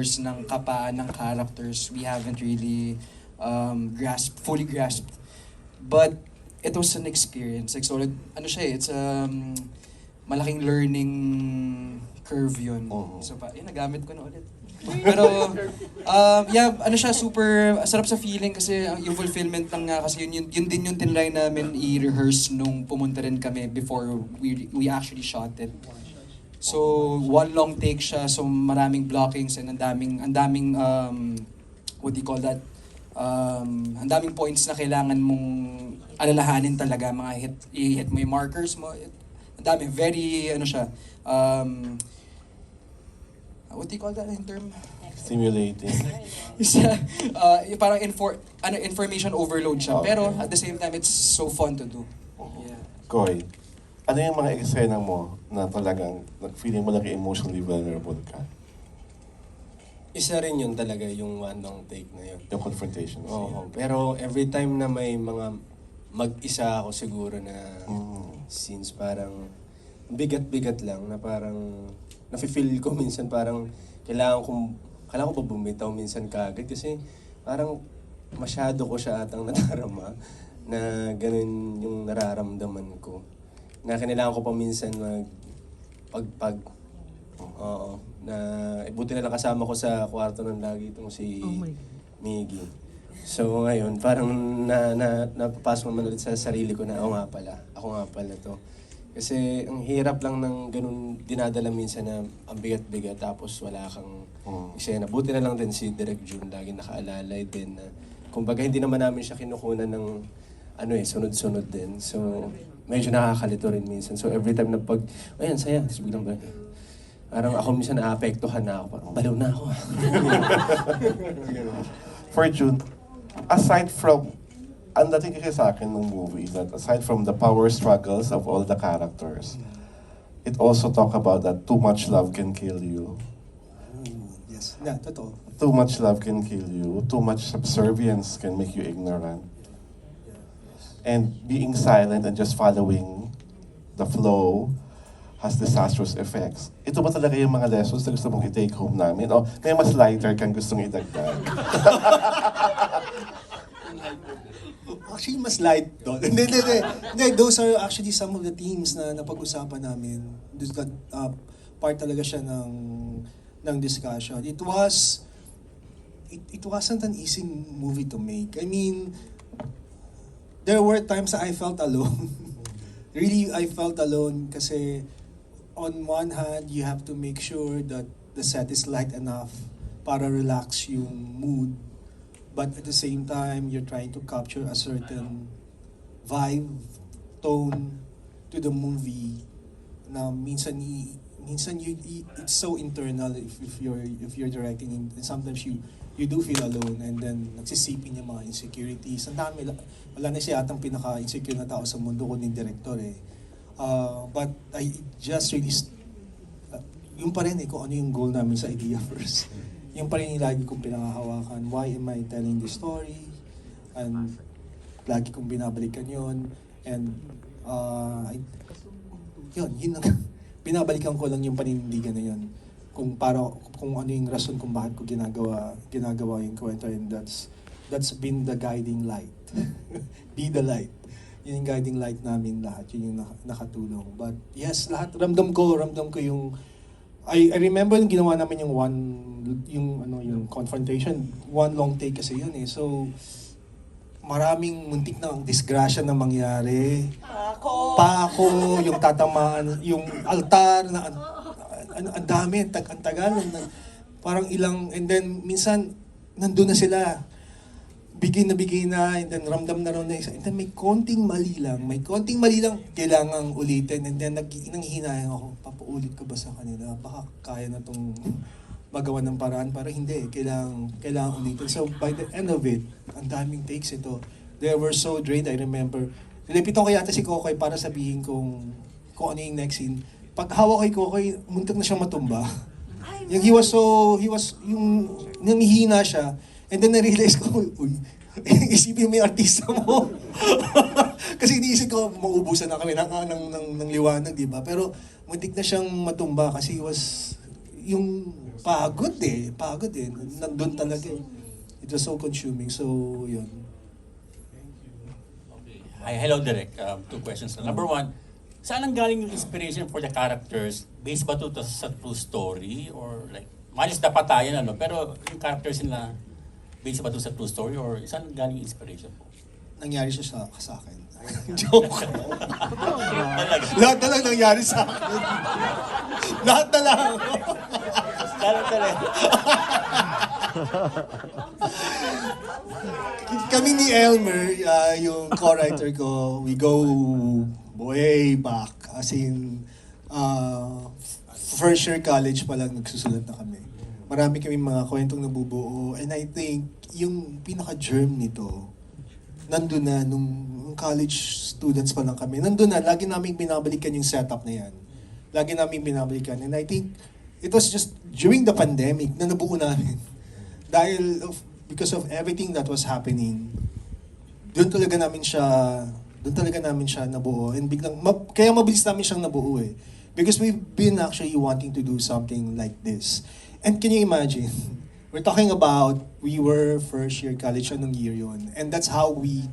layers ng kapaan ng characters we haven't really um, grasped, fully grasped. But it was an experience. Like, so, like, ano siya eh, it's um, malaking learning curve yun. Oo. So, pa, yun, nagamit ko na ulit. Pero, um, yeah, ano siya, super sarap sa feeling kasi yung fulfillment lang nga kasi yun, yun, yun din yung tinry namin i-rehearse nung pumunta rin kami before we we actually shot it. So, one long take siya, so maraming blockings and ang daming, ang daming, um, what do you call that? Um, ang daming points na kailangan mong alalahanin talaga, mga hit, i-hit mo yung markers mo. Ang dami, very, ano siya, um, what do you call that in term? Stimulating. Isa, uh, parang infor, ano, information overload siya. Pero at the same time, it's so fun to do. Yeah. Koy, ano yung mga eksena mo na talagang feeling mo naging emotionally vulnerable ka? Isa rin yun talaga, yung one long take na yun. Yung confrontation. Oo, pero every time na may mga mag-isa ako siguro na Mm. scenes parang bigat-bigat lang na parang nafe-feel ko minsan parang kailangan kong kailangan ko pa bumitaw minsan kagad kasi parang masyado ko siya atang nadarama na ganun yung nararamdaman ko. Na kailangan ko pa minsan mag pagpag Oo. Na eh, buti na lang kasama ko sa kwarto ng lagi itong si Miggy. So ngayon, parang na, na, napapasok naman ulit sa sarili ko na, ako nga pala, ako nga pala to. Kasi ang hirap lang ng ganun dinadala minsan na ang bigat-bigat tapos wala kang Mm. eksena. Buti na lang din si Direk June lagi nakaalalay din na kumbaga hindi naman namin siya kinukunan ng ano eh, sunod-sunod din. So medyo nakakalito rin minsan. So every time na pag, ayan, saya, tapos biglang ba, parang ako minsan naapektuhan na ako, parang baliw na ako. For June, aside from, ang dating kasi sa akin ng movie is that aside from the power struggles of all the characters, it also talk about that too much love can kill you. Yes, na, totoo. Too much love can kill you. Too much subservience can make you ignorant. And being silent and just following the flow has disastrous effects. Ito ba talaga yung mga lessons na gusto mong i-take home namin? O may mas lighter kang gustong idagdag? Actually, mas light doon. Hindi, hindi, hindi. Hindi, Those are actually some of the themes na napag-usapan namin. Uh, part talaga siya ng ng discussion. It was it, it wasn't an easy movie to make. I mean, there were times I felt alone. really, I felt alone kasi on one hand, you have to make sure that the set is light enough para relax yung mood. But at the same time, you're trying to capture a certain vibe, tone to the movie na minsan minsan you, i- it's so internal if, if you're if you're directing and sometimes you you do feel alone and then nagsisipin yung mga insecurities. Ang dami, la- wala na siya atang pinaka-insecure na tao sa mundo kundi director eh. Uh, but I just really, uh, yung pa rin eh, kung ano yung goal namin sa idea first. Yung pa rin yung lagi kong pinangahawakan. Why am I telling this story? And lagi kong binabalikan yon And uh, I, yun, yun ang, binabalikan ko lang yung panindigan na yun. Kung para kung ano yung rason kung bakit ko ginagawa ginagawa yung kwento and that's that's been the guiding light. Be the light. Yun yung guiding light namin lahat. Yun yung nak- nakatulong. But yes, lahat ramdam ko, ramdam ko yung I, I remember yung ginawa namin yung one yung ano yung confrontation, one long take kasi yun eh. So maraming muntik na ang disgrasya na mangyari. Pa ako, yung tatamaan, yung altar na ang, ang, dami, tag, ang tagal. ang- parang ilang, and then minsan, nandun na sila. Bigay na bigay na, and then ramdam na raw na isa. And then may konting mali lang, may konting mali lang, kailangang ulitin. And then nag, nanghihinayang ako, papaulit ko ba sa kanila? Baka kaya na tong magawa ng paraan para hindi kailangan kailangan ulitin so by the end of it ang daming takes ito. They were so drained I remember. Nilipitan ko yata si Kokoy para sabihin kung kung ano yung next scene. Pag hawak kay Kokoy muntik na siyang matumba. Yung he was so he was yung namihina siya and then na-realize ko uy isipin mo yung artista mo. Kasi iniisip ko mauubusan na kami ng, ng, ng, ng liwanag di ba? Pero muntik na siyang matumba kasi he was yung pagod eh, pagod eh. Nandun talaga eh. It was so consuming. So, yun. Hi, hello Derek. Um, two questions. Number one, saan ang galing yung inspiration for the characters? Based ba ito sa true story? Or like, malis na patayan ano, pero yung characters nila, based ba ito sa true story? Or saan galing yung inspiration po? Nangyari siya sa, sa akin. Joke. Lahat na lang nangyari sa akin. Lahat na lang. Character eh. Kami ni Elmer, ah, yung co-writer ko, we go way back. As in, ah, first year college pa lang nagsusulat na kami. Marami kami mga kwentong nabubuo. And I think, yung pinaka-germ nito, nandun na nung, college students pa lang kami. Nandun na, lagi namin binabalikan yung setup na yan. Lagi namin binabalikan. And I think, it was just during the pandemic na nabuo namin. Dahil of, because of everything that was happening, doon talaga namin siya, doon talaga namin siya nabuo. And biglang, ma- kaya mabilis namin siyang nabuo eh. Because we've been actually wanting to do something like this. And can you imagine? We're talking about, we were first year college, anong year yun? And that's how we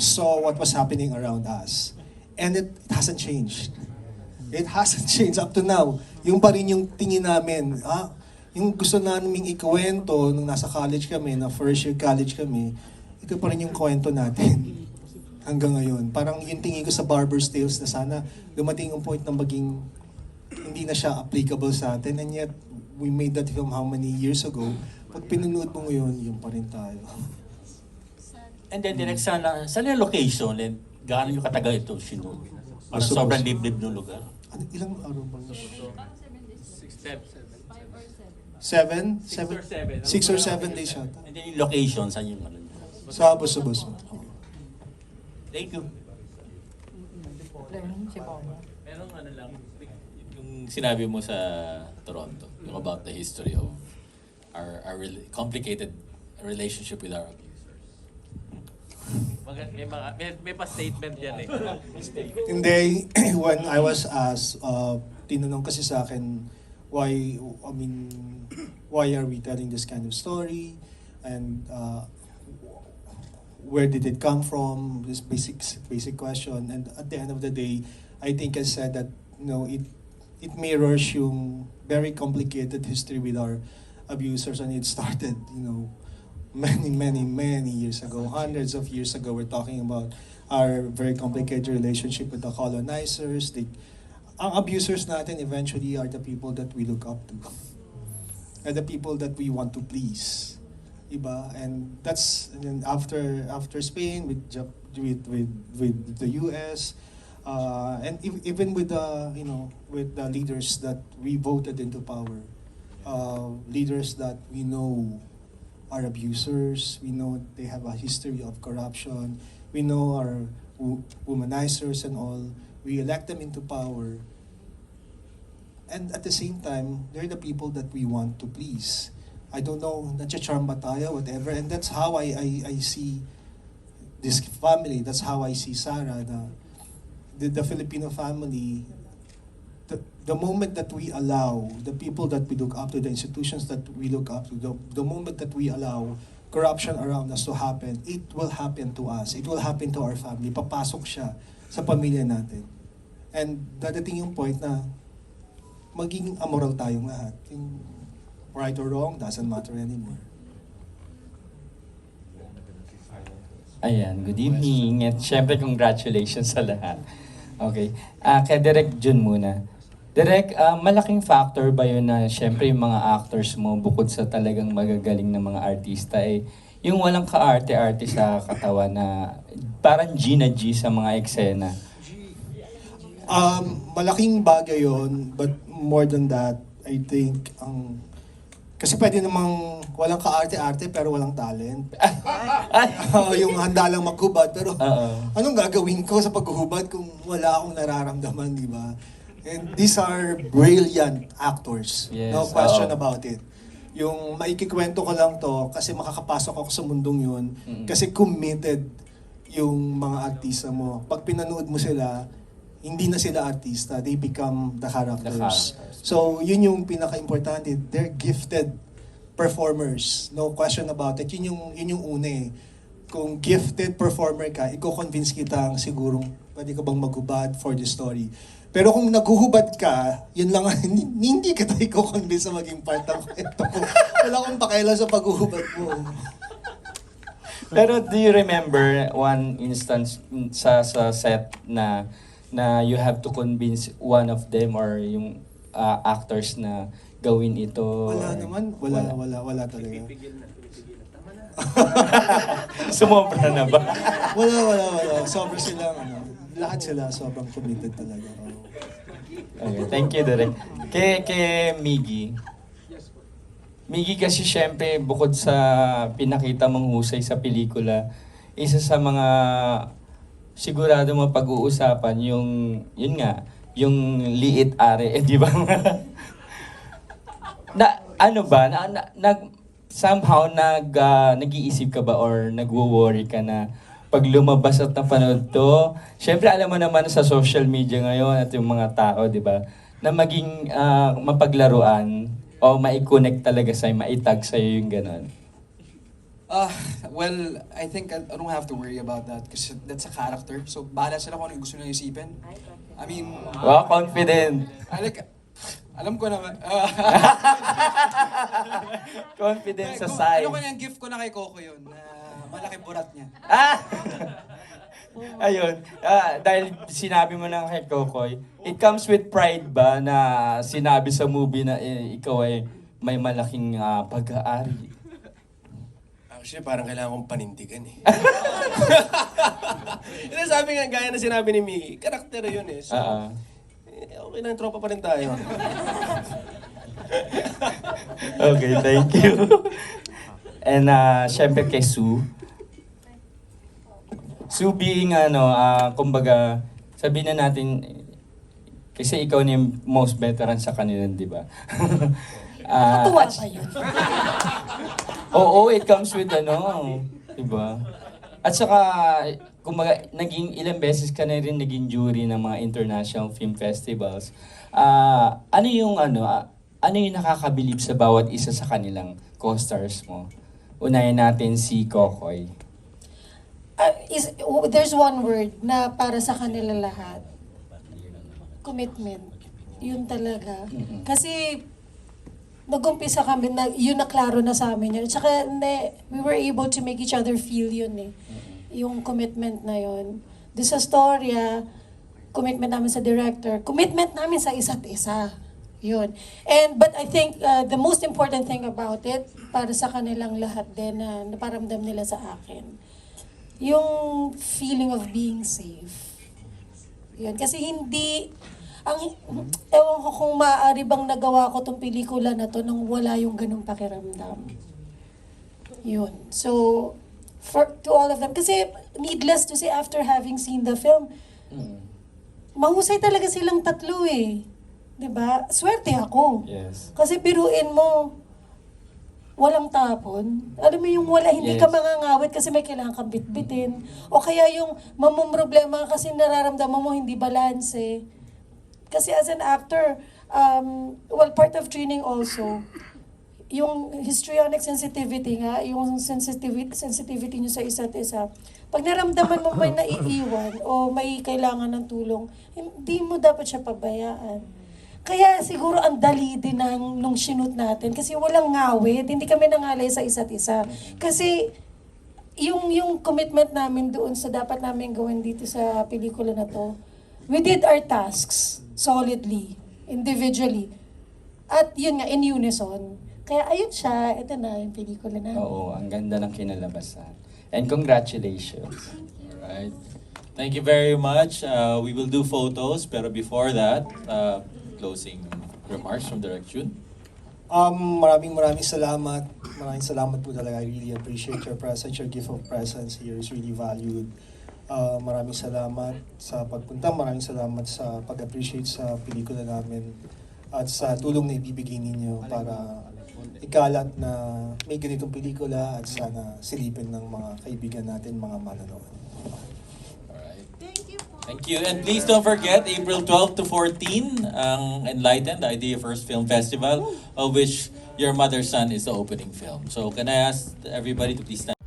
saw what was happening around us. And it, it hasn't changed. It hasn't changed up to now. Yung pa rin yung tingin namin, ah, yung gusto namin ikuwento nung nasa college kami, na first year college kami, ito pa rin yung kwento natin hanggang ngayon. Parang yung tingin ko sa Barber's Tales na sana dumating yung point na maging hindi na siya applicable sa atin and yet we made that film how many years ago. Pag pinanood mo ngayon, yun pa rin tayo. And then direct sana, saan yung location? And gaano yung katagal ito sinunod? Para Basta- sobrang liblib ng lugar. Ano, ilang araw ba na siya? Seven. Seven? Six or seven. Six or seven days yata. And then yung location, saan yung ano? Sa bus-bus. Thank you. Merong ano lang, sinabi mo sa Toronto, yung about the history of our, our rela- complicated relationship with our abusers. Mag- may, mga, may, may pa-statement yan eh. Hindi, when I was asked, uh, tinanong kasi sa akin, why, I mean, why are we telling this kind of story? And uh, where did it come from? This basic, basic question. And at the end of the day, I think I said that, you know, it, it mirrors yung very complicated history with our abusers and it started, you know, many, many, many years ago, hundreds of years ago, we're talking about our very complicated relationship with the colonizers. The, ang abusers natin eventually are the people that we look up to. Are the people that we want to please. Iba? And that's, and then after, after Spain, with, with, with, with the US, uh, and ev- even with the, you know, with the leaders that we voted into power, uh, leaders that we know are abusers. We know they have a history of corruption. We know are wo- womanizers and all. We elect them into power. And at the same time, they're the people that we want to please. I don't know, nacha-charm ba whatever. And that's how I, I, I see this family. That's how I see Sarah, the, the Filipino family. The, the moment that we allow the people that we look up to, the institutions that we look up to, the, the moment that we allow corruption around us to happen, it will happen to us. It will happen to our family. Papasok siya sa pamilya natin. And dadating yung point na magiging amoral tayong lahat. Yung right or wrong doesn't matter anymore. Ayan, good evening. At syempre, congratulations sa lahat. Okay. Ah, kay Direk Jun muna. Direk, ah, malaking factor ba yun na syempre yung mga actors mo bukod sa talagang magagaling na mga artista eh, yung walang kaarte-arte sa katawan na parang G na G sa mga eksena. Um, malaking bagay yon but more than that, I think, ang kasi pwede namang walang kaarte-arte pero walang talent. Oo, yung handa lang maghubad pero Oo. anong gagawin ko sa paghuhubad kung wala akong nararamdaman, di ba? And these are brilliant actors. Yes, no question oo. about it. Yung maikikwento ko lang to kasi makakapasok ako sa mundong yun Mm. kasi committed yung mga artista mo. Pag pinanood mo sila, hindi na sila artista, they become the characters. characters. So, yun yung pinaka-importante. They're gifted performers. No question about it. Yun yung, yun yung una eh. Kung gifted performer ka, i-convince kita ang sigurong pwede ka bang maghubad for the story. Pero kung naghuhubad ka, yun lang, hindi, kita i-convince na maging part ng kwento ko. Wala akong pakialam sa paghuhubad mo. Pero do you remember one instance sa sa set na na you have to convince one of them or yung uh, actors na gawin ito? Wala or- naman. Wala, wala, wala talaga. Sumobra na ba? Wala, wala, wala. Sobrang sila, ano, lahat sila sobrang committed talaga. Oo. Okay, thank you, Derek. Kay, kay Miggy. Miggy kasi syempre, bukod sa pinakita mong husay sa pelikula, isa sa mga sigurado mo pag-uusapan yung, yun nga, yung liit are, eh, di ba? na, ano ba, na, na, nag, somehow nag, ah, nag-iisip ka ba or nagwo-worry ka na pag lumabas at napanood to, syempre alam mo naman sa social media ngayon at yung mga tao, di ba, na maging ah, mapaglaruan o mai-connect talaga sa'yo, maitag sa'yo yung gano'n. Ah, well, I think I, I don't have to worry about that kasi that's a character. So, bahala sila kung ano yung gusto nila isipin. I mean, Wow, confident. I like, alam ko naman. confident sa Kung side. Ano kaya yung gift ko na kay Coco yun? Na malaki burat niya. Ah! Ayun, ah, dahil sinabi mo na kay Kokoy, it comes with pride ba na sinabi sa movie na eh, ikaw ay may malaking ah, pag-aari? Actually, parang kailangan kong panindigan eh. Hindi, sabi nga, gaya na sinabi ni Miggy, karakter yun eh. So, Ah, ah. eh, okay lang, tropa pa rin tayo. Okay, thank you. And uh, syempre kay Sue. Sue being ano, ah, kumbaga, sabihin na natin, kasi ikaw na yung most veteran sa kanila, di ba? Ah, Natuwa ba yun? Oo, it comes with ano, di ba? At saka, kumbaga, naging ilang beses ka na rin naging jury ng mga international film festivals. Ah, ano yung ano, ah, ano yung nakakabilib sa bawat isa sa kanilang co-stars mo? Unahin natin si Kokoy. Ah, is, w- there's one word na para sa kanila lahat. Commitment. Yun talaga. Kasi nag-umpisa kami, na, yun na klaro na sa amin yun. Tsaka ne, we were able to make each other feel yun eh. Yung commitment na yun. Doon sa storya, commitment namin sa director, commitment namin sa isa't isa. Yun. And but I think uh, the most important thing about it para sa kanilang lahat din na naparamdam nila sa akin. Yung feeling of being safe. Yun. Kasi hindi, ang, ewan ko kung maaari bang nagawa ko tong pelikula na to nang wala yung ganung pakiramdam. Yun. So, for, to all of them, kasi needless to say, after having seen the film, mahusay talaga silang tatlo eh. 'Di ba? Swerte ako. Yes. Kasi biruin mo, walang tapon. Alam mo yung wala, hindi ka Yes. mangangawit kasi may kailangan kang bitbitin. O kaya yung mamumroblema ka kasi nararamdaman mo hindi balanse. Kasi as an actor, um, well, part of training also, yung histrionic sensitivity nga, yung sensitivity, sensitivity nyo sa isa't isa, pag naramdaman mo may naiiwan o may kailangan ng tulong, hindi mo dapat siya pabayaan. Kaya siguro ang dali din ng nung shoot natin kasi walang ngawit, hindi kami nangalay sa isa't isa. Kasi yung yung commitment namin doon sa dapat namin gawin dito sa pelikula na to, we did our tasks solidly, individually. At yun nga, in unison. Kaya ayun siya, ito na yung pelikula na. Oo, ang ganda ng kinalabasan. And congratulations. Alright. Thank you very much. Uh, we will do photos, pero before that, uh, closing remarks from Direct June. Um, maraming maraming salamat. Maraming salamat po talaga. I really appreciate your presence. Your gift of presence here is really valued. Uh, maraming salamat sa pagpunta. Maraming salamat sa pag-appreciate sa pelikula namin at sa tulong na ibibigay ninyo para ikalat na may ganitong pelikula at sana silipin ng mga kaibigan natin, mga manonood. Thank you. And please don't forget, April 12 to 14, ang Enlighten, the Idea First Film Festival, of which Your Mother's Son is the opening film. So can I ask everybody to please stand?